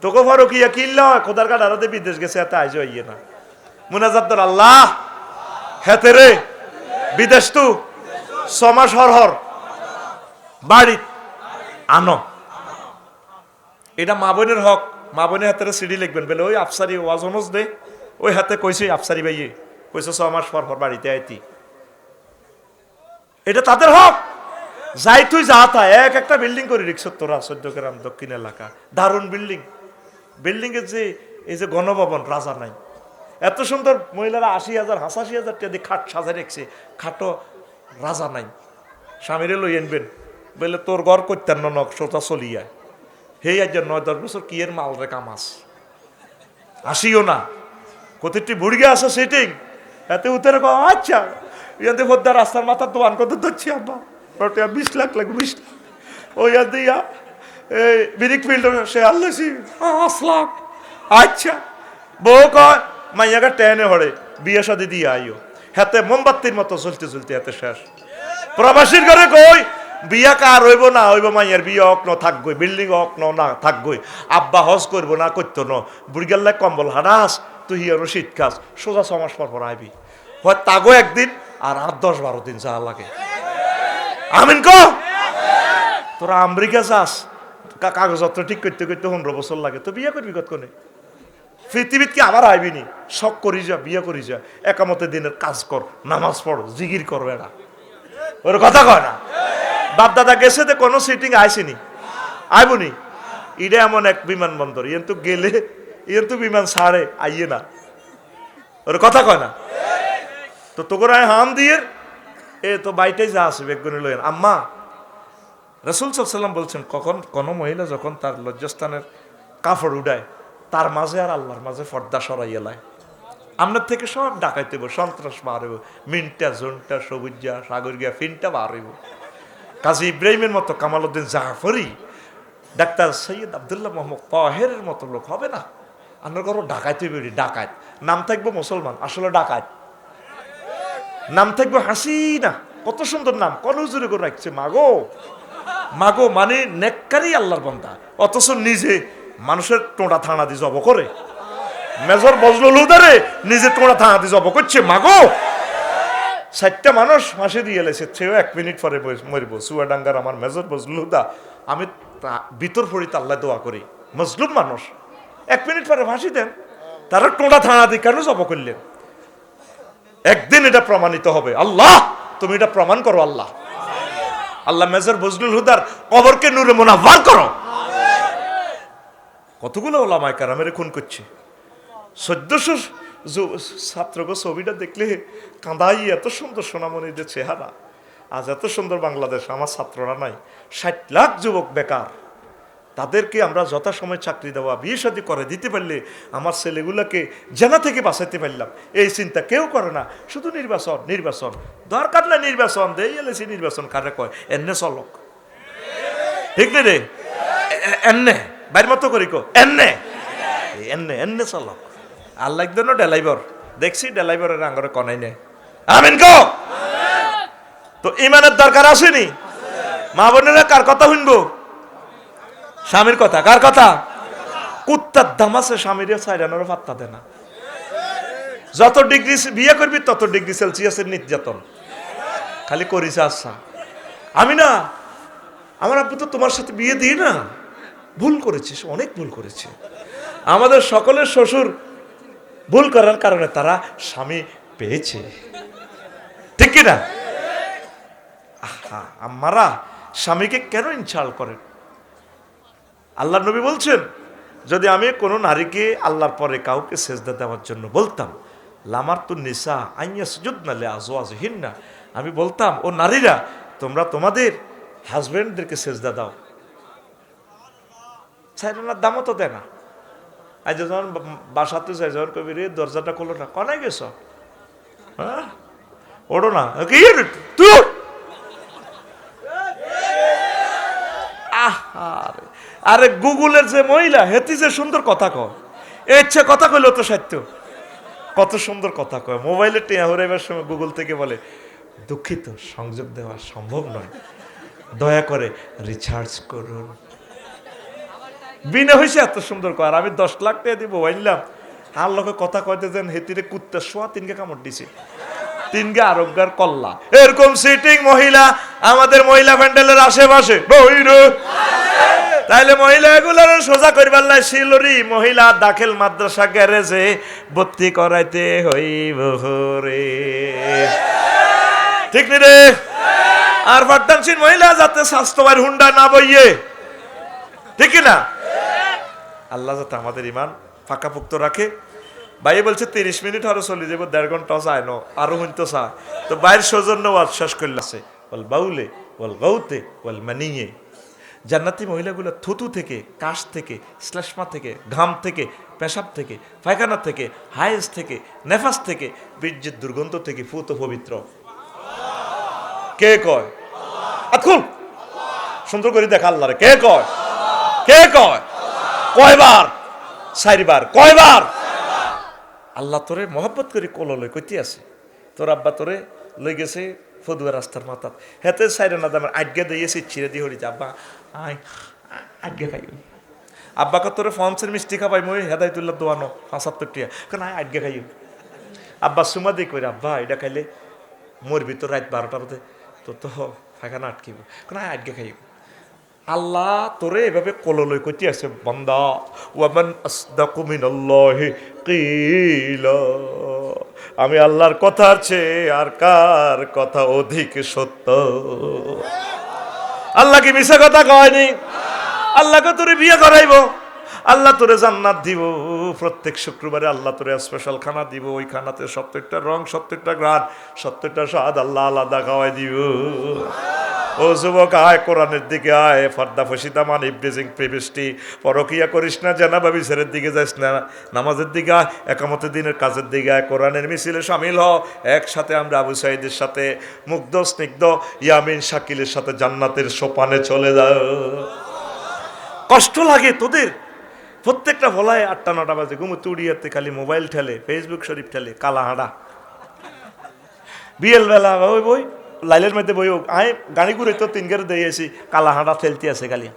তোকে ইয়া কিল্লা খোদার কাঠ আরাতে বিদেশ গেছে, এত আইজ ইয়ে না। মুনাজাত আল্লাহ! হেতে রে, বিদেশ তু, ছমাস হর হর। বাড়ি, আনো। এটা মা বোনের হক, মা বোনের হাতে সিডি লিখবেন। বলে, ওই আফসারি ওয়াজ হনস দে। ওই হাতে কইছে, আফসারি ভাইয়ে, কইছে ছ মাস পর পর বাড়িতে আইতি। এটা তাদের হক। যাই তুই যা তা এক একটা বিল্ডিং করে রিক্স, তোরা সদ্য গ্রাম দক্ষিণ এলাকা। দারুণ বিল্ডিং। বিল্ডিং এর যে এই যে গণভবন, রাজা নাই। এত সুন্দর মহিলারা আশি হাজার, হাসাশি হাজার টাকা দিয়ে খাট সাজা রেখছে। খাটো রাজা নাই। স্বামীরে লই আনবেন। বলে, তোর ঘর করতেন না নক সোজা চলিয়া হে আজ নয় দশ বছর কি এর মাল রে কামাস আসিও না। কতটি বুড়িগে আছে সেটিং এতে উত্তরে কো আচ্ছা ইয়াতে ভোদ্দা রাস্তার মাথার দোয়ান কত ধরছি আব্বা? বিশ লাখ লাগবে, বিশ লাখ। ওই দিয়া এই বিরিক ফিল্ড সে আল্লাহ পাঁচ লাখ আচ্ছা বউ কয় মাইয়াকে টেনে হড়ে বিয়ে শাদি দিয়ে আইও। হাতে মোমবাতির মতো চলতে চলতে হাতে শেষ। প্রবাসীর ঘরে কই বিয়া কার হইব না হইব মাইয়ার বিয়ে অক ন থাকবই বিল্ডিং অক ন না থাকবই আব্বা হজ করব না করতো ন বুড়িগাল্লায় কম্বল হারাস তুই হিয়ারও শীত খাস সোজা ছমাস পর পর আইবি। হয় তাগো একদিন আর আট দশ বারো দিন যা লাগে। আমিন ক তোরা আমেরিকা যাস কাগজপত্র ঠিক করতে করতে পনেরো বছর লাগে। তো বিয়ে করবি কতক্ষণে? পৃথিবীত কি আবার আইবিনি? শখ করি যা, বিয়ে করি যা। একামতে দিনের কাজ কর, নামাজ পড়, জিগির কর এরা ওর কথা কয় না? বাপ দাদা গেছে তো কোনো সিটিং আইসিনি। আইবনি? ইডে এমন এক বিমানবন্দর, ইয়েন তো গেলে, ইয়েন তো বিমান ছাড়ে, আইয়ে না। ওর কথা কয় না? তো তোকে হাম দিয়ে এ তো বাইটাই যা আছে, বেগুনি লইন আম্মা রসুল সাল্লাম বলছেন, কখন কোনো মহিলা যখন তার লজ্জাস্থানের কাপড় উড়ায়, তার মাঝে আর আল্লাহর মাঝে পর্দা সরাইয়া লায়। আপনার থেকে সব ডাকাইতে সন্ত্রাস হইব মিনটা জোনটা সবুজা সাগরিয়া ফিনটা বার হইব। কাজী ইব্রাহিমের মতো কামালউদ্দিন জাফরি, ডাক্তার সৈয়দ আবদুল্লাহ মোহাম্মদ তাহেরের মতো লোক হবে না? আপনার কারও ডাকাইতে বেরি ডাকাত নাম থাকব মুসলমান, আসলে ডাকাত নাম থাকবে হাসিনা, কত সুন্দর নাম কনজুরে করে রাখছে, মাগো। মাগো মানে নেককারই আল্লাহর বন্দা। অথচ নিজে মানুষের টোঁটা থানা দিয়ে জব করে। মেজর বজলুল হুদারে নিজে টোঁটা থানা দিয়ে জব করছে। মাগো! ষাটটা মানুষ ফাঁসি দিয়ে এলেছে। সেও এক মিনিট পরে মরিব। চুয়াডাঙ্গার আমার মেজর বজলুল হুদা। আমি ভিতর ফরিতে আল্লাহ দোয়া করি। মজলুম মানুষ। এক মিনিট পরে ফাঁসি দেন। তারা টোঁটা থানা দিয়ে কেন জব করলেন? একদিন এটা প্রমাণিত হবে। আল্লাহ! তুমি এটা প্রমাণ করো, আল্লাহ। আল্লাহ মেজর বজলুল হুদার কবরকে নূরে মোনাফার করো। কতগুলো ওলামায় কারামের খুন করছে? চোদ্দশো ছাত্রগো ছবিটা দেখলে কাঁদাই এত সুন্দর সোনামণিদের চেহারা। আজ এত সুন্দর বাংলাদেশ আমার ছাত্ররা নাই ষাট লাখ যুবক বেকার। তাদেরকে আমরা যথাসময় চাকরি দেওয়া, বিয়ে শাদী করে দিতে পারলে আমার ছেলেগুলোকে জেনা থেকে বাঁচাইতে পারলাম। এই চিন্তা কেউ করে না। শুধু নির্বাচন নির্বাচন। দরকার না নির্বাচন। দেই এলেছি নির্বাচন কারে কয়? এনে চলক। ঠিক নেই রে? এনে। বাইর মতো করি কো। এনে। এনে এনে চলক। আল্লাহ একদিন ডেলাইবর দেখছি ডেলাইবরের আঙ্গরে কনাই নে আমিন কো? তো ইমানের দরকার আসেনি? মা বোনেরা কার কথা শুনব? স্বামীর কথা, কার কথা? কুত্তার দাম আছে স্বামীর সাইডানোর পাত্তা দেয় না যত ডিগ্রি বিয়ে করবি, তত ডিগ্রি সেলসিয়াসের নির্যাতন। খালি করিস আচ্ছা। আমি না, আমার আব্বু তো তোমার সাথে বিয়ে দিই না, ভুল করেছিস অনেক ভুল করেছে। আমাদের সকলের শ্বশুর ভুল করার কারণে তারা স্বামী পেয়েছে। ঠিক কিনা আহা আমারা স্বামীকে কেন ইনসাল করেন? আল্লাহ নবী বলছেন, যদি আমি কোনো নারীকে আল্লাহর পরে কাউকে সেজদা দেওয়ার জন্য বলতাম লামার তো নিসা আইয়া সুযোগ আজো আজ হিন্না আমি বলতাম, ও নারীরা, তোমরা তোমাদের হাজব্যান্ডদেরকে সেজদা দাও। সাইডানার দামও তো দেয় না। আজ যখন বাসাতে যাই যখন কবি, রে, দরজাটা খোলো না। কনে গেছ? হ্যাঁ? ওড়ো না? তুই আরে গুগলের যে মহিলা, হেতি যে সুন্দর কথা কয়। ইচ্ছে কথা কইল তো সত্য। কত সুন্দর কথা কয়। মোবাইলে টেয়া হরাইবার সময় গুগল থেকে বলে, দুঃখিত, সংযোগ দেওয়া সম্ভব নয়। দয়া করে রিচার্জ করুন। বিনা হয়েছে এত সুন্দর কর আমি দশ লাখ টাকা দিব, বললাম, আর লোকে কথা কইতে যেন হেতিরে কুত্তা শোয়া তিনকে কামড় দিছে। তিনকে আরোগ্যার কল্লা। এরকম সিটিং মহিলা আমাদের মহিলা প্যান্ডেলের আশেপাশে বইরে তাইলে মহিলা এগুলার সোজা করিবার লাই শিলরি, মহিলা দাখিল মাদ্রাসা গ্যারেজে ভর্তি করাইতে হইব রে ঠিক নি রে? আর বর্তমানসীন মহিলা যাতে স্বাস্থ্যবান হুন্ডা না বইয়ে। ঠিক না আল্লাহ যাতে আমাদের ইমান ফাঁকাপুক্ত রাখে। ভাই বলছে, তিরিশ মিনিট আরও চলে যাব দেড় ঘণ্টা যায় ন, আরও হইতো চা তো বাইরের সৌজন্য আশ্বাস করলাছে। বল বাউলে বল গৌতে বল মানিয়ে। জান্নাতি মহিলাগুলো থুতু থেকে, কাশ থেকে, শ্লেষ্মা থেকে, ঘাম থেকে, পেশাব থেকে, পায়খানা থেকে, হায়েস থেকে, নেফাস থেকে, বীর্যের দুর্গন্ধ থেকে ফুত পবিত্র। কে কয়? সুন্দর করে দেখ আল্লাহরে। কে কয়? কে কয়? কয়বার? চারিবার। কয়বার? আল্লাহ তোরে মহব্বত করে কোলো লই কইতে আছে। তোর আব্বা তোরে লই গেছে ফদুয়া রাস্তার মাথাত। হেতে সাইরে না দামের আজ্ঞা দিয়েছে ছিঁড়ে দিয়ে হরিছে আব্বা আয় আ- আজ্ঞা খাই আব্বাকে তোরে ফমসের মিষ্টি খাবাই মই হেদাই হেদায়তুল্লাহ দোয়ানো পাঁচাত্তর টিয়া আয় আজ্ঞা খাইও। আব্বা সুমা দিয়ে কইরে, আব্বা, এটা খাইলে মোর ভিতর রাত বারোটার মধ্যে তোর তো ফাঁকানা আটকিব। কেন আয় আজ্ঞা খাইও। আল্লাহ তোরে এভাবে কললৈ কইতে আছে, বান্দা, ওয়ামান আসদাকু মিনাল্লাহি কিলা। আমি আল্লাহর কথার চেয়ে আর কার কথা অধিক সত্য? আল্লাহ কি মিশা কথা কয়নি? আল্লাহকে তোরে বিয়ে করাইব? আল্লাহ তোরে জান্নাত দিব। প্রত্যেক শুক্রবারে আল্লাহ তোরে স্পেশাল খানা দিব। ওই খানাতে সত্তরটা রং, সত্তরটা গ্রান সত্তরটা স্বাদ আল্লাহ আলাদা খাওয়াই দিব। ও যুবক, আয় কোরআনের দিকে আয়। ফর্দা ফসিদা মান ইব্রিজিং প্রিভিস্টি পরকিয়া করিস না, জানাবা বিচারের দিকে যাস না। নামাজের দিকে আয়, একামতের দিনের কাজের দিকে আয়। কোরআনের মিছিলে সামিল হ। একসাথে আমরা আবু সাইদের সাথে মুগ্ধ, স্নিগ্ধ, ইয়ামিন শাকিলের সাথে জান্নাতের সোপানে চলে যাও। কষ্ট লাগে তোদের। প্রত্যেকটা ভোলায় আটটা, নটা বাজে। ঘুমো তুড়িয়াতে খালি মোবাইল ঠেলে, ফেসবুক শরীফ ঠেলে কালা হাঁড়া বিয়েল বেলা, ওই বই লাইলের মধ্যে বই আয় গাড়ি ঘুরে তো তিন গেড়ে দিয়েছি কালা হাঁটা ঠেলতে আছে খালি।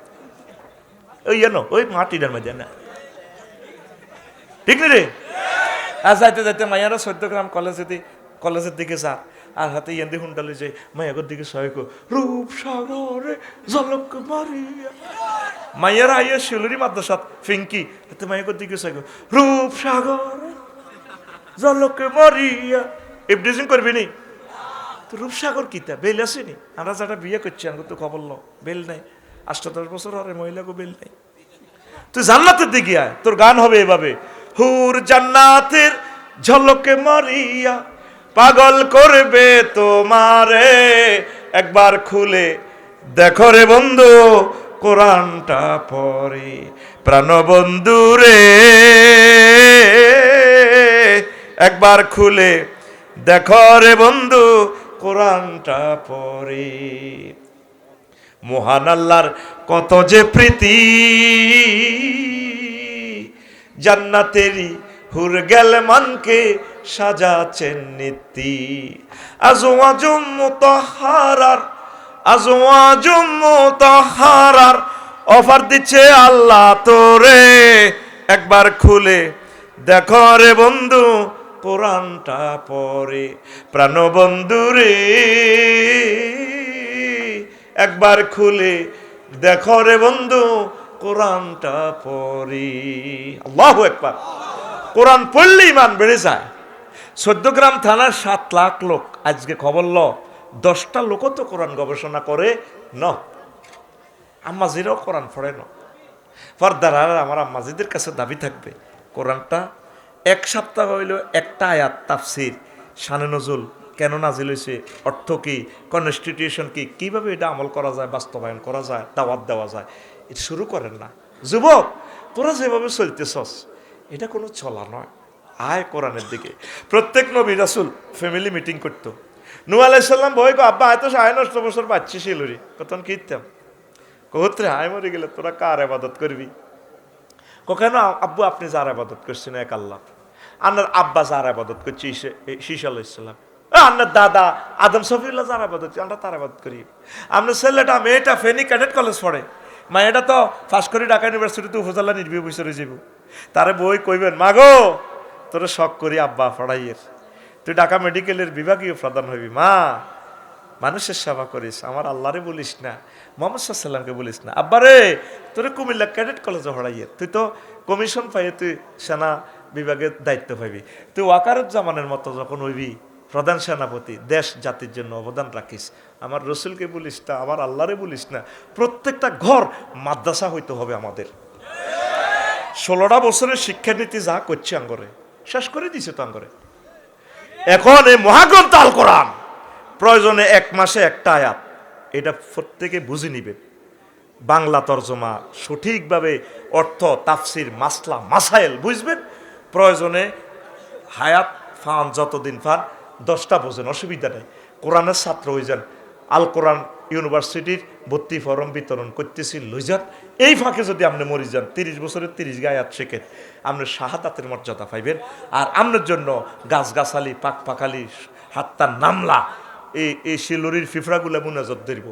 ওই জানো ওই মাটিটার মধ্যে, না? ঠিক রে? আর যাইতে যাইতে মাইয়ারা চোদ্দ গ্রাম কলেজে দি কলেজের দিকে যা। আর হাতে ইয়ান্দি হুন্ডালে যে মাইয়াগর দিকে সহায়ক রূপ সাগরে জলক মারিয়া মাইয়ারা আইয়া শিলুরি মাদ্রাসাত ফিঙ্কি হাতে মাইয়াগর দিকে সহায়ক রূপ সাগরে জলক মারিয়া ইবডিজিং করবি নি? তো রূপসাগর কিতা বেল আসেনি আমরা যারা বিয়ে করছি, আমাকে তো খবর লো বেল নাই। আষ্ট দশ বছর হরে মহিলাকে বেল নাই। তুই জান্নাতের দিকে আয়। তোর গান হবে এভাবে। হুর জান্নাতের ঝলকে মরিয়া পাগল করবে তোমারে। একবার খুলে দেখো রে বন্ধু, কোরআনটা পরে প্রাণ বন্ধু রে। একবার খুলে দেখো রে বন্ধু কোরআনটা পরে মহান আল্লাহর কত যে প্রীতি। জান্নাতেরি হুর গেল মানকে সাজাছেন নীতি আজওয়াজুম মুতাহারার আজওয়াজুম অফার দিচ্ছে আল্লাহ তোরে। একবার খুলে দেখো রে বন্ধু কোরআনটা পরে প্রাণ বন্ধু রে একবার খুলে দেখো রে বন্ধু, কোরআনটা পড়ি। আল্লাহ একবার কোরআন পড়লে ইমান বেড়ে যায়। গ্রাম থানার সাত লাখ লোক, আজকে খবর ল, দশটা লোকও তো কোরআন গবেষণা করে ন। আম্মাজিরাও কোরআন পড়ে ন। ফর্দার আমার আম্মাজিদের কাছে দাবি থাকবে, কোরআনটা এক সপ্তাহ হইল একটা আয়াত তাফসির, শানে নজুল। কেন নাজিল হয়েছে অর্থ কি? কনস্টিটিউশন কি? কীভাবে এটা আমল করা যায়, বাস্তবায়ন করা যায়, দাওয়াত দেওয়া যায়? এটা শুরু করেন না। যুবক, তোরা যেভাবে চলতেছস, এটা কোনো চলা নয়। আয় কোরআনের দিকে। প্রত্যেক নবী রাসুল ফ্যামিলি মিটিং করতো। নু আলাইসাল্লাম বই গো আব্বা হয়তো সাড়ে নষ্ট বছর পাচ্ছি শিলুরি। কতন কীর্তাম কোত্রে আয় মরে গেলে তোরা কার আবাদত করবি? কখনো আব্বু, আপনি যার আবাদত করছেন, এক আল্লাহ? আপনার আব্বা যার আবাদত করছে শীষ আল্লাহ ইসলাম আপনার দাদা আদম সফিউল্লাহ যার আবাদত আমরা তার আবাদত করি। আপনার ছেলেটা, মেয়েটা ফেনি ক্যাডেট কলেজ পড়ে। মায়েরা তো ফাঁস করে ঢাকা ইউনিভার্সিটিতে উপজেলা নির্বিয়ে বসে রয়ে যাব তারে বই কইবেন, মাগো, তোরে শখ করি আব্বা পড়াইয়ের। তুই ঢাকা মেডিকেলের বিভাগীয় প্রধান হবি মা। মানুষের সেবা করিস, আমার আল্লাহরে বলিস না, মোহাম্মদ সাল্লামকে বলিস না। আব্বারে, তোরে কুমিল্লা ক্যাডেট কলেজে পড়াইয়ে তুই তো কমিশন পাইয়ে তুই সেনা বিভাগের দায়িত্ব পাইবি তুই ওয়াকারুজ্জামানের মতো যখন হইবি, প্রধান সেনাপতি, দেশ জাতির জন্য অবদান রাখিস। আমার রসুলকে বলিস না, আমার আল্লাহরে বলিস না। প্রত্যেকটা ঘর মাদ্রাসা হইতে হবে আমাদের। ষোলোটা বছরের শিক্ষানীতি যা করছে আঙ্গরে, শেষ করে দিছে তো আঙ্গরে। এখন এই মহাগ্রন্থ আল কোরআন, প্রয়োজনে এক মাসে একটা আয়াত, এটা প্রত্যেকে বুঝে নিবে। বাংলা তর্জমা, সঠিকভাবে অর্থ, তাফসির, মাসলা, মাসাইল, বুঝবেন? প্রয়োজনে হায়াত ফান, যতদিন ফান, দশটা বোঝেন, অসুবিধা নেই। কোরআনের ছাত্র হয়ে যান আল কোরআন ইউনিভার্সিটির ভর্তি ফরম বিতরণ করতেছি লই যান এই ফাঁকে যদি আপনি মরি যান, তিরিশ বছরের তিরিশ গায়াত শেখেন, আপনি শাহাদাতের মর্যাদা পাইবেন। আর আপনার জন্য গাছগাছালি, পাক পাকালি, হাত্তার নামলা এই এই শিলুরির ফিফড়াগুলো মুনাজত ধরব।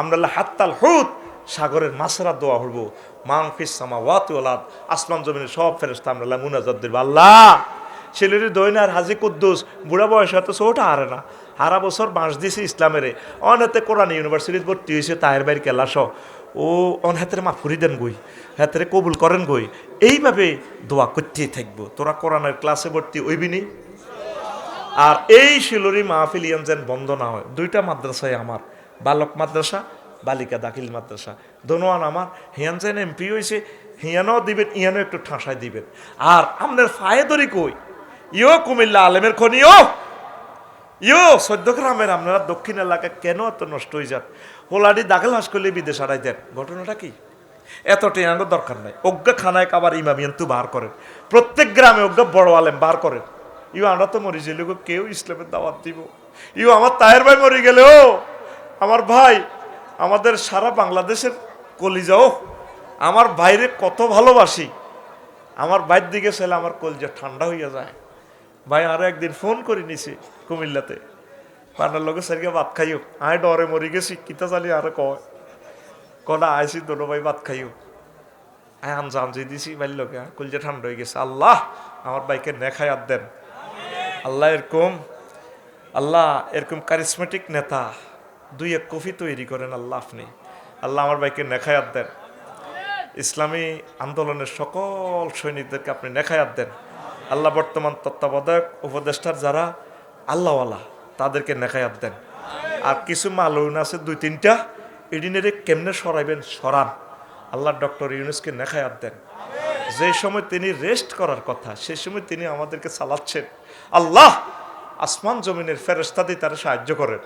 আমরা হাত্তাল হুত সাগরের মাসরা দোয়া হইব মাং ফিসামা ওয়াত ওলাদ আসমান জমিনের সব ফেরস্তা আমরা মুনাজত ধরব। আল্লাহ! ছেলের দৈনার হাজি কুদ্দুস, বুড়া বয়স হয়তো ছোটা, হারে না। হারা বছর বাঁশ দিয়েছে ইসলামের। অনেতে কোরআন ইউনিভার্সিটিতে ভর্তি হয়েছে তাহের বাইর কেলাস ও অন হাতের মাফ করি দেন গই, হাতের কবুল করেন গই। এইভাবে দোয়া করতেই থাকব। তোরা কোরআনের ক্লাসে ভর্তি ওইবি নি? আর এই শিলুরি মাহফিল ইয়ান যেন বন্ধ না হয়। দুইটা মাদ্রাসায় আমার। বালক মাদ্রাসা, বালিকা দাখিল মাদ্রাসা। দোনোয়ান আমার। হিয়ান যেন এমপি হয়েছে হিয়ানও দিবেন ইয়ানও একটু ঠাঁসায় দিবেন। আর আপনার ফায়েদরি কই? ইও কুমিল্লা আলেমের খনিও ইও সদ্য গ্রামের আপনারা দক্ষিণ এলাকা কেন এত নষ্ট হয়ে যান? হোলাডি দাখিল হাস করলে বিদেশ আড়াই দেন। ঘটনাটা কি? এত টেয়াঙ্গ দরকার নাই। অজ্ঞা খানায় কাবার ইমামিয়ান বার করেন। প্রত্যেক গ্রামে অজ্ঞা বড় আলেম বার করেন। ইউ আমরা তো মরি গেলে কেউ ইসলামের দাওয়াত দিব। ইউ আমার তাহের ভাই মরি গেলেও আমার ভাই, আমাদের সারা বাংলাদেশের কলিজাও আমার ভাইরে কত ভালোবাসি। আমার বাইর দিকে ছেলে আমার কলিজা ঠান্ডা হইয়া যায়। ভাই আরও একদিন ফোন করে নিছি কুমিল্লাতে। পানার লোকে সারিকে ভাত খাইও। আয় ডরে মরি গেছি, কিতা চালি আরও কয়। কটা আইসি দুটো ভাই ভাত খাইও। আয় আনজা আনজি দিছি বাইর লোকে কলিজা ঠান্ডা হয়ে গেছে। আল্লাহ, আমার বাইকে নেখায় আর দেন। আল্লাহ এরকম আল্লাহ এরকম কারিসমেটিক নেতা, দুই এক কফি তৈরি করেন আল্লাহ আপনি। আল্লাহ আমার ভাইকে নেখায়াত দেন। ইসলামী আন্দোলনের সকল সৈনিকদেরকে আপনি নেখায়াত দেন। আল্লাহ বর্তমান তত্ত্বাবধায়ক, উপদেষ্টার যারা আল্লাহওয়ালা, তাদেরকে নেখায়াত দেন। আর কিছু মালুন আছে, দুই তিনটা, এডিনেরে কেমনে সরাইবেন? সরান। আল্লাহ ডক্টর ইউনুসকে নেখায়াত দেন। যে সময় তিনি রেস্ট করার কথা সেই সময় তিনি আমাদেরকে চালাচ্ছেন। আল্লাহ আসমান জমিনের ফেরেস্তাদি তারা সাহায্য করেন।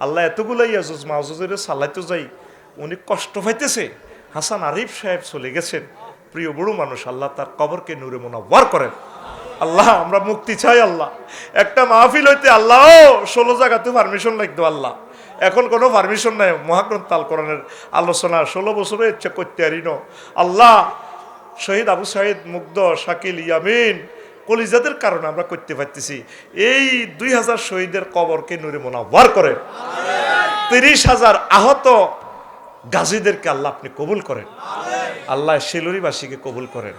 আল্লাহ এতগুলো ইয়াজুজ মাহুজের চালাইতে যাই, উনি কষ্ট পাইতেছে। হাসান আরিফ সাহেব চলে গেছেন। প্রিয় বুড়ো মানুষ, আল্লাহ তার কবরকে নূরে মোনাব্বার করেন। আল্লাহ, আমরা মুক্তি চাই, আল্লাহ। একটা মাহফিল হইতে আল্লাহ ষোলো জায়গা জায়গাতে পারমিশন লাগতো আল্লাহ। এখন কোনো পারমিশন নাই, মহাগ্রন্থ আল কোরআনের আলোচনা, ষোলো বছরে ইচ্ছে করতে পারি ন। আল্লাহ শহীদ আবু সাহিদ মুগ্ধ, শাকিল, ইয়ামিন, কলিজাদের কারণে আমরা করতে পারতেছি। এই দুই হাজার শহীদের কবরকে নুরে মোনাব্বার করেন। তিরিশ হাজার আহত গাজীদেরকে আল্লাহ আপনি কবুল করেন। আল্লাহ শিলুরিবাসীকে কবুল করেন।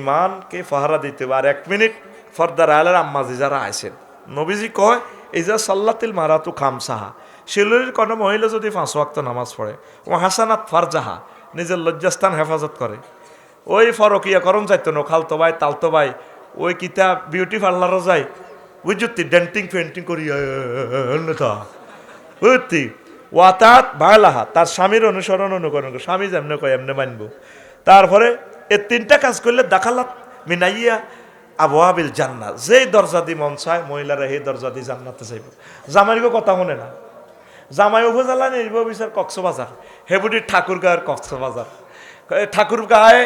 ইমানকে ফাহারা দিতে আর এক মিনিট, ফর্দার আলের আম্মাজি যারা আইসেন নবীজি কয় এই যে সাল্লাতিল মারাতু খামসাহা। শিলুরির কোনো মহিলা যদি পাঁচ নামাজ পড়ে, ও হাসানাত ফারজাহা, নিজের লজ্জাস্থান হেফাজত করে। ওই ফরকিয়া করম যাইতো ন খালতো ভাই তালতো ভাই ওই কিতা বিউটি পার্লারও যায় বুঝতি ডেন্টিং পেন্টিং করি তা বুঝতি ওয়াতাত বাংলাহা তার স্বামীর অনুসরণ অনুকরণ করে। স্বামী যেমনে কয় এমনি মানব তারপরে এ তিনটা কাজ করলে দেখালাত মিনাইয়া আবহাবিল জান্নাত যেই দরজা দি মন চায় মহিলারা সেই দরজা দি জান্নাতে চাইব জামাইগো কথা শুনে না জামাই উপজেলা নির্ব বিচার কক্সবাজার হেবুটি ঠাকুরগাঁয়ের কক্সবাজার ঠাকুরগাঁয়ে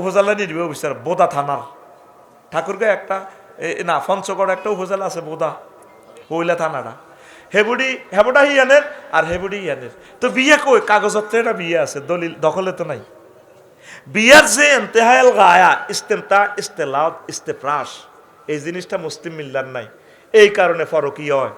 উপজেলা নির্ব বিচার বোদা থানার। ঠাকুরগাঁও একটা না, পঞ্চগড় একটা উপজেলা আছে, বোদা কইলা থানাটা। হেবুডি, হেবুডা হিয়ানের আর হেবুডি ইয়ানের। তো বিয়ে কই? কাগজত্রে একটা বিয়ে আছে, দলিল, দখলে তো নাই। বিয়ার যে এন্তেহায়াল গায়া, ইস্তেমতা ইস্তেলাদ ইস্তেফ্রাস এই জিনিসটা মুসলিম মিল্লার নাই। এই কারণে ফরকি হয়।